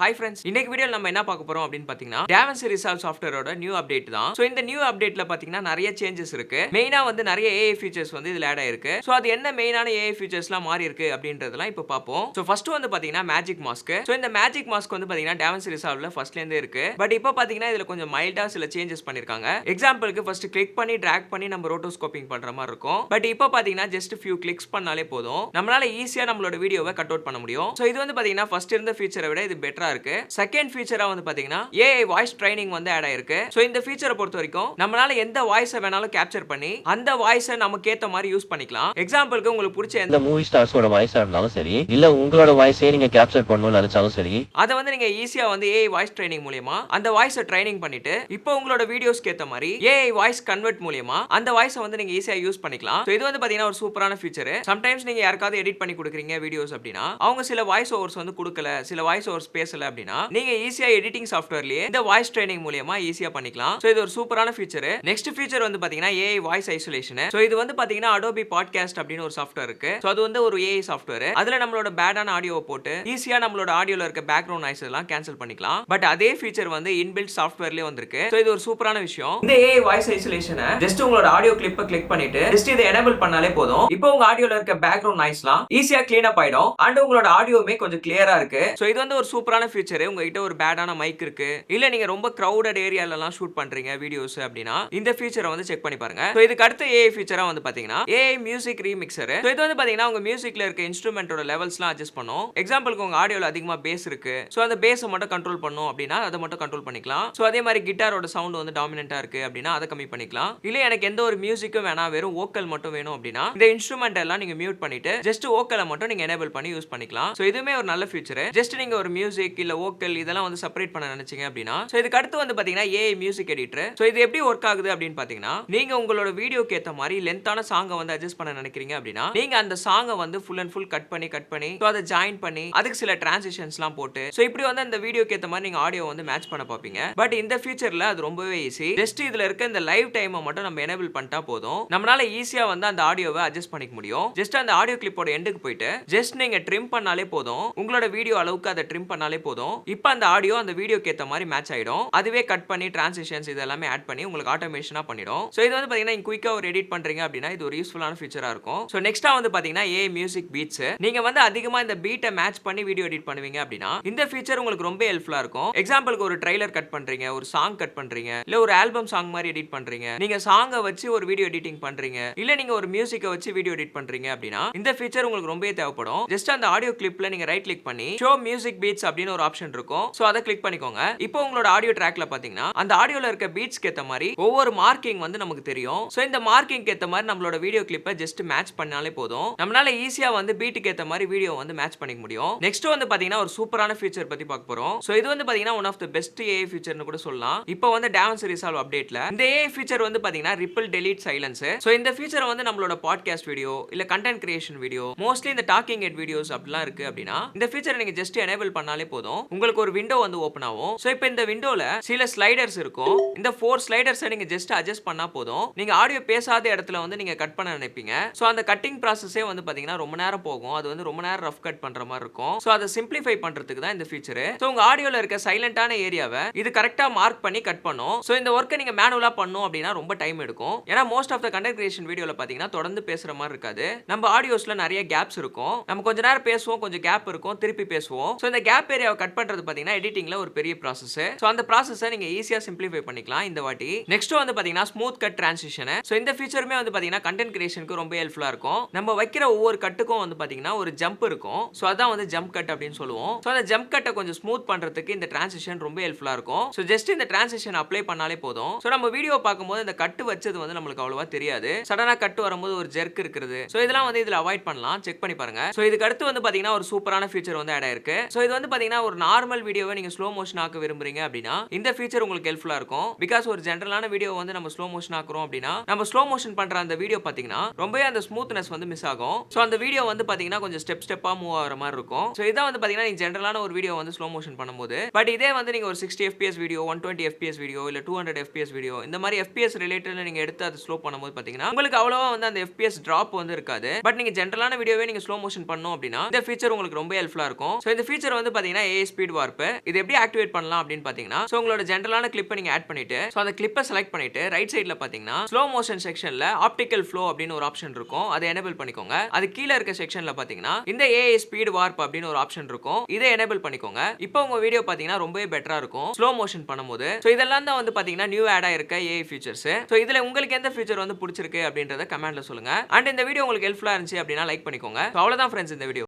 Hi friends இன்னைக்கு video நம்ம என்ன பார்க்க போறோம் அப்படின்னு பாத்தீங்கன்னா டேவன்சி ரிசால்வ் சாஃப்ட்வேரோட நியூ அப்டேட் தான். ஸோ இந்த நியூ அப்டேட்ல பாத்தீங்கன்னா நிறைய சேஞ்சஸ் இருக்கு. மெயினா வந்து நிறைய ஏஐ ஃபீச்சர்ஸ் வந்து இதுல ஆட் ஆயிருக்கு. ஸோ அது என்ன மெயினான ஏஐ ஃபீச்சர்ஸ்லாம் மாறி இருக்கு அப்படின்றதெல்லாம் இப்போ பார்ப்போம். ஸோ ஃபர்ஸ்ட் வந்து பாத்தீங்கன்னா மேஜிக் மாஸ்க் ஸோ இந்த மேஜிக் மாஸ்க் வந்து பாத்தீங்கன்னா டேவன்சி ரிசால்வ்ல ஃபர்ஸ்ட்ல இருந்தே இருக்கு. பட் இப்போ பாத்தீங்கன்னா இதுல கொஞ்சம் மைல்டா சில சேஞ்சஸ் பண்ணிருக்காங்க. எக்ஸாம்பிளுக்கு ஃபர்ஸ்ட் கிளிக் பண்ணி ட்ராக் பண்ணி நம்ம ரோட்டோஸ்கோப்பிங் பண்ற மாதிரி இருக்கும். பட் இப்போ பாத்தீங்கன்னா ஜஸ்ட் ஃபியூ கிளிக்ஸ் பண்ணாலே போதும். நம்மளால ஈஸியா நம்மளோட வீடியோவை கட் அவுட் பண்ண முடியும். ஸோ இது வந்து பாத்தீங்கன்னா ஃபர்ஸ்ட் இருந்த ஃபீச்சரை விட இது பெட்டரா இருக்கு. செகண்ட் ஃபீச்சரா வந்து பாத்தீங்கன்னா ஏஐ வாய்ஸ் ட்ரைனிங் வந்து ஆட் ஆயிருக்கு. ஸோ இந்த ஃபீச்சரை பொறுத்த வரைக்கும் நம்மளால எந்த வாய்ஸை வேணாலும் கேப்சர் பண்ணி அந்த வாய்ஸை நமக்கு ஏத்த மாதிரி யூஸ் பண்ணிக்கலாம். எக்ஸாம்பிளுக்கு உங்களுக்கு பிடிச்ச எந்த மூவி ஸ்டார்ஸோட வாய்ஸா இருந்தாலும் சரி இல்ல உங்களோட வாய்ஸே நீங்க கேப்சர் பண்ணணும்னு நினைச்சாலும் சரி. அதை வந்து நீங்க ஈஸியா வந்து ஏஐ வாய்ஸ் ட்ரைனிங் மூலியமா அந்த வாய்ஸை ட்ரைனிங் பண்ணிட்டு இப்போ உங்களோட வீடியோஸ்க்கு ஏத்த மாதிரி ஏஐ வாய்ஸ் கன்வெர்ட் மூலியமா அந்த வாய்ஸை வந்து நீங்க ஈஸியா யூஸ் பண்ணிக்கலாம். இது வந்து பாத்தீங்கன்னா ஒரு சூப்பரான ஃபீச்சர் சம்டைம்ஸ் நீங்க யாருக்காவது எடிட் பண்ணி கொடுக்குறீங்க வீடியோஸ் அப்படின்னா அவங்க சில வாய்ஸ் ஓவர்ஸ் வந்து கொடுக்கல சில வாய்ஸ் ஓவர்ஸ் பேசல. அப்படின்னா நீங்க ஈஸியா எடிட்டிங் சாஃப்ட்வேர்லயே இந்த வாய்ஸ் ட்ரைனிங் மூலியமா ஈஸியா பண்ணிக்கலாம். ஸோ இது ஒரு சூப்பரான ஃபீச்சர் நெக்ஸ்ட் ஃபீச்சர் வந்து பாத்தீங்கன்னா ஏஐ வாய்ஸ் ஐசோலேஷன் ஸோ இது வந்து பாத்தீங்கன்னா அடோபி பாட்காஸ்ட் அப்படின்னு ஒரு சாஃப்ட்வேர் இருக்கு. ஸோ அது வந்து ஒரு ஏஐ சாஃப்ட்வேர் அதுல நம்மளோட பேடான ஆடியோவை போட்டு ஈஸியா நம்மளோட ஆடியோல இருக்க பேக்ரவுண்ட் நாய்ஸ் எல்லாம் கேன்சல் பண்ணிக்கலாம். பட் அதே ஃபீச்சர் வந்து இன்பில்ட் சாஃப்ட்வேர்லயே வந்திருக்கு. ஸோ இது ஒரு சூப்பரான விஷயம். இந்த ஏஐ வாய்ஸ் ஐசோலேஷனை ஜஸ்ட் உங்களோட ஆடியோ கிளிப்பை கிளிக் பண்ணிட்டு ஜஸ்ட் இதை எனேபிள் பண்ணாலே போதும். இப்போ உங்க ஆடியோல இருக்க பேக்ரவுண்ட் நாய்ஸ்லாம் ஈஸியா கிளீன் அப் ஆயிடும். அண்ட் உங்களோட ஆடியோமே கொஞ்சம் கிளியரா இருக்கு. ஸோ இது வந்து ஒரு சூப்பரான ஃபீச்சர் உங்ககிட்ட ஒரு பேடான மைக் இருக்கு. இல்ல நீங்க ரொம்ப கிரௌடட் ஏரியாலலாம் ஷூட் பண்றீங்க வீடியோஸ் அப்படின்னா இந்த ஃபியூச்சரை வந்து செக் பண்ணி பாருங்க. ஸோ இதுக்கு அடுத்த ஏஐ ஃபியூச்சரா வந்து பாத்தீங்கன்னா ஏஐ மியூசிக் ரீமிக்சர் ஸோ இது வந்து பாத்தீங்கன்னா உங்க மியூசிக்ல இருக்க இன்ஸ்ட்ருமெண்டோட லெவல்ஸ்லாம் அட்ஜஸ்ட் பண்ணும். எக்ஸாம்பிளுக்கு உங்க ஆடியோல அதிகமா பேஸ் இருக்கு. ஸோ அந்த பேஸை மட்டும் கண்ட்ரோல் பண்ணும் அப்படின்னா அதை மட்டும் கண்ட்ரோல் பண்ணிக்கலாம். ஸோ அதே மாதிரி கிட்டாரோட சவுண்ட் வந்து டாமினண்டா இருக்கு அப்படின்னா அதை கம்மி பண்ணிக்கலாம். இல்ல எனக்கு எந்த ஒரு மியூசிக்கும் வேணாம். வெறும் ஓக்கல் மட்டும் வேணும் அப்படின்னா இந்த இன்ஸ்ட்ருமெண்ட் எல்லாம் நீங்க மியூட் பண்ணிட்டு ஜஸ்ட் ஓக்கலை மட்டும் நீங்க எனேபிள் பண்ணி யூஸ் பண்ணிக்கலாம். ஸோ இதுவுமே ஒரு நல்ல ஃபியூச்சர் ஜஸ்ட் நீங்க ஒரு மியூசிக் இல்ல ஓக்கல் இதெல்லாம் வந்து செப்பரேட் பண்ண நினைச்சீங்க அப்படின்னா ஸோ இதுக்கு அடுத்து வந்து பாத்தீங்கன்னா ஏஐ மியூசிக் எடிட்டர் ஸோ இது எப்படி ஒர்க் ஆகுது அப்படின்னு பாத்தீங்கன்னா நீங்க உங்களோட வீடியோக்கு ஏத்த மாதிரி லென்த்தான சாங்கை வந்து அட்ஜஸ்ட் பண்ண நினைக்கிறீங்க அப்படின்னா நீங்க அந்த சாங்கை வந்து ஃபுல் அண்ட் ஃபுல் கட் பண்ணி கட் பண்ணி ஸோ அதை ஜாயின் பண்ணி அதுக்கு சில டிரான்சிஷன்ஸ்லாம் போட்டு ஸோ இப்படி வந்து அந்த வீடியோக்கு ஏத்த மாதிரி நீங்க ஆடியோ வந்து மேட்ச் பண்ண பார்ப்பீங்க. பட் இந்த ஃபியூச்சரில் அது ரொம்பவே ஈஸி ஜஸ்ட் இதுல இருக்க இந்த லைவ் டைமை மட்டும் நம்ம எனேபிள் பண்ணிட்டா போதும். நம்மளால ஈஸியா வந்து அந்த ஆடியோவை அட்ஜஸ்ட் பண்ணிக்க முடியும். ஜஸ்ட் அந்த ஆடியோ கிளிப்போட எண்டுக்கு போயிட்டு ஜஸ்ட் நீங்க ட்ரிம் பண்ணாலே போதும். உங்களோட வீடியோ அளவுக்கு அதை ட்ரிம் பண்ணாலே போதும். இப்போ அந்த ஆடியோ அந்த வீடியோக்கு ஏற்ற மாதிரி மேட்ச் ஆயிடும். அதுவே கட் பண்ணி டிரான்சிஷன்ஸ் இதெல்லாமே ஆட் பண்ணி உங்களுக்கு ஆட்டோமேஷனாக பண்ணிடும். ஸோ இது வந்து பார்த்தீங்கன்னா நீங்க குயிக்கா ஒரு எடிட் பண்றீங்க அப்படின்னா இது ஒரு யூஸ்ஃபுல்லான ஃபீச்சரா இருக்கும். ஸோ நெக்ஸ்ட்டாக வந்து பாத்தீங்கன்னா ஏ மியூசிக் பீட்ஸ் நீங்க வந்து அதிகமா இந்த பீட்டை மேட்ச் பண்ணி வீடியோ எடிட் பண்ணுவீங்க அப்படின்னா இந்த ஃபீச்சர் உங்களுக்கு ரொம்ப ஹெல்ப்ஃபுல்லாக இருக்கும். எக்ஸாம்பிளுக்கு ஒரு ட்ரைலர் கட் பண்றீங்க ஒரு சாங் கட் பண்றீங்க இல்ல ஒரு ஆல்பம் சாங் மாதிரி எடிட் பண்றீங்க. நீங்க சாங்கை வச்சு ஒரு வீடியோ எடிட்டிங் பண்றீங்க இல்ல நீங்க ஒரு மியூசிக்கை வச்சு வீடியோ எடிட் பண்றீங்க அப்படின்னா இந்த ஃபீச்சர் உங்களுக்கு ரொம்பவே தேவைப்படும். ஜஸ்ட் அந்த ஆடியோ கிளிப்ல நீங்கள் ரைட் கிளிக் பண்ணி ஷோ மியூசிக் பீட்ஸ் அப்படின்னு ஒரு ஆப்ஷன் இருக்கும். ஸோ அதை கிளிக் பண்ணிக்கோங்க. இப்போ உங்களோட ஆடியோ ட்ராக்ல பாத்தீங்கன்னா அந்த ஆடியோல இருக்க பீட்ஸ்க்கு ஏத்த மாதிரி ஒவ்வொரு மார்க்கிங் வந்து நமக்கு தெரியும். ஸோ இந்த மார்க்கிங் ஏத்த மாதிரி நம்மளோட வீடியோ கிளிப்பை ஜஸ்ட் மேட்ச் பண்ணாலே போதும். நம்மளால ஈஸியா வந்து பீட்டுக்கு ஏத்த மாதிரி வீடியோ வந்து மேட்ச் பண்ணிக்க முடியும். நெக்ஸ்ட் வந்து பாத்தீங்கன்னா ஒரு சூப்பரான ஃபியூச்சர் பத்தி பார்க்க போறோம். ஸோ இது வந்து பாத்தீங்கன்னா one of the best AI ஃபீச்சர்னு கூட சொல்லலாம். இப்போ வந்து டான்ஸ் ரிசால்வ் அப்டேட்ல இந்த ஏஐ ஃபீச்சர் வந்து பாத்தீங்கன்னா ரிப்பிள் டெலீட் சைலன்ஸ் ஸோ இந்த ஃபீச்சர் வந்து நம்மளோட பாட்காஸ்ட் வீடியோ இல்ல கண்டென்ட் கிரியேஷன் வீடியோ மோஸ்ட்லி இந்த டாக்கிங் எட் வீடியோஸ் அப்படிலாம் இருக்கு அப்படின்னா இந்த ஃபியூச்சர் நீங்க ஜஸ்ட் எனேபிள் பண்ணாலே போதும். உங்களுக்கு ஒரு விண்டோ வந்து ஓப்பன் ஆகும். ஸோ இப்போ இந்த விண்டோல சில ஸ்லைடர்ஸ் இருக்கும். இந்த ஃபோர் ஸ்லைடர்ஸை நீங்க ஜஸ்ட் அட்ஜஸ்ட் பண்ணா போதும். நீங்க ஆடியோ பேசாத இடத்துல வந்து நீங்க கட் பண்ண நினைப்பீங்க. ஸோ அந்த கட்டிங் ப்ராசஸே வந்து பாத்தீங்கன்னா ரொம்ப நேரம் போகும். அது வந்து ரொம்ப நேரம் ரஃப் கட் பண்ற மாதிரி இருக்கும். ஸோ அதை சிம்பிளிஃபை பண்றதுக்கு தான் இந்த ஃபீச்சர் ஸோ உங்க ஆடியோல இருக்க சைலண்டான ஏரியாவை இது கரெக்டா மார்க் பண்ணி கட் பண்ணும். ஸோ இந்த ஒர்க்கை நீங்க மேனுவலா பண்ணும் அப்படின்னா ரொம்ப டைம் எடுக்கும். ஏன்னா most of the content creation வீடியோல பாத்தீங்கன்னா தொடர்ந்து பேசுற மாதிரி இருக்காது. நம்ம ஆடியோஸ்ல நிறைய கேப்ஸ் இருக்கும். நம்ம கொஞ்ச நேரம் பேசுவோம் கொஞ்சம் கேப் இருக்கும். திருப்பி பேசுவோம். ஸோ இந்த கேப் ஏரியா வீடியோவை கட் பண்றது பாத்தீங்கன்னா எடிட்டிங்ல ஒரு பெரிய ப்ராசஸ் ஸோ அந்த ப்ராசஸை நீங்கள் ஈஸியாக சிம்பிளிஃபை பண்ணிக்கலாம் இந்த வாட்டி. நெக்ஸ்ட் வந்து பாத்தீங்கன்னா ஸ்மூத் கட் டிரான்சிஷன் ஸோ இந்த ஃபீச்சருமே வந்து பார்த்தீங்கன்னா கண்டென்ட் கிரியேஷனுக்கு ரொம்ப ஹெல்ப்ஃபுல்லாக இருக்கும். நம்ம வைக்கிற ஒவ்வொரு கட்டுக்கும் வந்து பாத்தீங்கன்னா ஒரு ஜம்ப் இருக்கும். ஸோ அதான் வந்து ஜம்ப் கட் அப்படின்னு சொல்லுவோம். ஸோ அந்த ஜம்ப் கட்டை கொஞ்சம் ஸ்மூத் பண்றதுக்கு இந்த டிரான்சிஷன் ரொம்ப ஹெல்ப்ஃபுல்லா இருக்கும். ஸோ ஜஸ்ட் இந்த டிரான்சிஷன் அப்ளை பண்ணாலே போதும். ஸோ நம்ம வீடியோ பார்க்கும்போது இந்த கட்டு வச்சது வந்து நம்மளுக்கு அவ்வளவா தெரியாது. சடனா கட்டு வரும்போது ஒரு ஜெர்க் இருக்கிறது ஸோ இதெல்லாம் வந்து இதில் அவாய்ட் பண்ணலாம். செக் பண்ணி பாருங்க. ஸோ இதுக்கு அடுத்து வந்து பாத்தீங்கன்னா ஒரு சூப்பரான ஃபீச்சர் வந்து ஆட் ஆயிருக்கு. ஸோ இது வந்து பாத்தீங்கன்னா ஒரு நார்மல் வீடியோவை நீங்க ஸ்லோ மோஷன் ஆக்க விரும்புறீங்க அப்படின்னா இந்த ஃபீச்சர் உங்களுக்கு ஹெல்ப்ஃபுல்லா இருக்கும். பிகாஸ் ஒரு ஜென்ரலான வீடியோ வந்து நம்ம ஸ்லோ மோஷன் ஆக்குறோம் அப்படின்னா நம்ம ஸ்லோ மோஷன் பண்ற அந்த வீடியோ பாத்தீங்கன்னா ரொம்பவே அந்த ஸ்மூத்னஸ் வந்து மிஸ் ஆகும். ஸோ அந்த வீடியோ வந்து பாத்தீங்கன்னா கொஞ்சம் ஸ்டெப் ஸ்டெப்பா மூவ் ஆகிற மாதிரி இருக்கும். ஸோ இதான் வந்து பாத்தீங்கன்னா நீங்க ஜென்ரலான ஒரு வீடியோ வந்து ஸ்லோ மோஷன் பண்ணும்போது பட் இதே வந்து நீங்க ஒரு sixty FPS video one twenty FPS video இல்ல டூ ஹண்ட்ரட் எஃபிஎஸ் வீடியோ இந்த மாதிரி எஃபிஎஸ் ரிலேட்டட் நீங்க எடுத்து அதை ஸ்லோ பண்ணும்போது பாத்தீங்கன்னா உங்களுக்கு அவ்வளவா வந்து அந்த எஃபிஎஸ் டிராப் வந்து இருக்காது. பட் நீங்க ஜென்ரலான வீடியோவே நீங்க ஸ்லோ மோஷன் பண்ணோம் அப்படின்னா இந்த ஃபீச்சர் உங்களுக்கு ரொம்ப ஹெல்ப்ஃபுல்லா இருக்கும். ஸோ இந்த ஃபீச்சர் வந்து பாத்தீங்கன்னா ஏ ஸ்பீட் வார்ப்பு இது எப்படி ஆக்டிவேட் பண்ணலாம் அப்படின்னு பாத்தீங்கன்னா ஸோ உங்களோட ஜென்ரலான கிளிப்பை நீங்க ஆட் பண்ணிட்டு ஸோ அந்த கிளிப்பை செலக்ட் பண்ணிட்டு ரைட் சைடில் பாத்தீங்கன்னா ஸ்லோ மோஷன் செக்ஷன்ல ஆப்டிக்கல் ஃப்ளோ அப்படின்னு ஒரு ஆப்ஷன் இருக்கும். அதை எனேபிள் பண்ணிக்கோங்க. அது கீழே இருக்க செக்ஷன்ல பாத்தீங்கன்னா இந்த ஏஐ ஸ்பீட் வார்ப் அப்படின்னு ஒரு ஆப்ஷன் இருக்கும். இதை எனேபிள் பண்ணிக்கோங்க. இப்போ உங்க வீடியோ பாத்தீங்கன்னா ரொம்பவே பெட்டரா இருக்கும். ஸ்லோ மோஷன் பண்ணும்போது. ஸோ இதெல்லாம் தான் வந்து பாத்தீங்கன்னா நியூ ஆடா இருக்க ஏஐ ஃபீச்சர்ஸ் ஸோ இதுல உங்களுக்கு எந்த ஃபீச்சர் வந்து பிடிச்சிருக்கு அப்படின்றத கமெண்ட்ல சொல்லுங்க. அண்ட் இந்த வீடியோ உங்களுக்கு ஹெல்ப்ஃபுல்லா இருந்துச்சு அப்படின்னா லைக் பண்ணிக்கோங்க. அவ்வளோதான் ஃப்ரெண்ட்ஸ் இந்த வீடியோ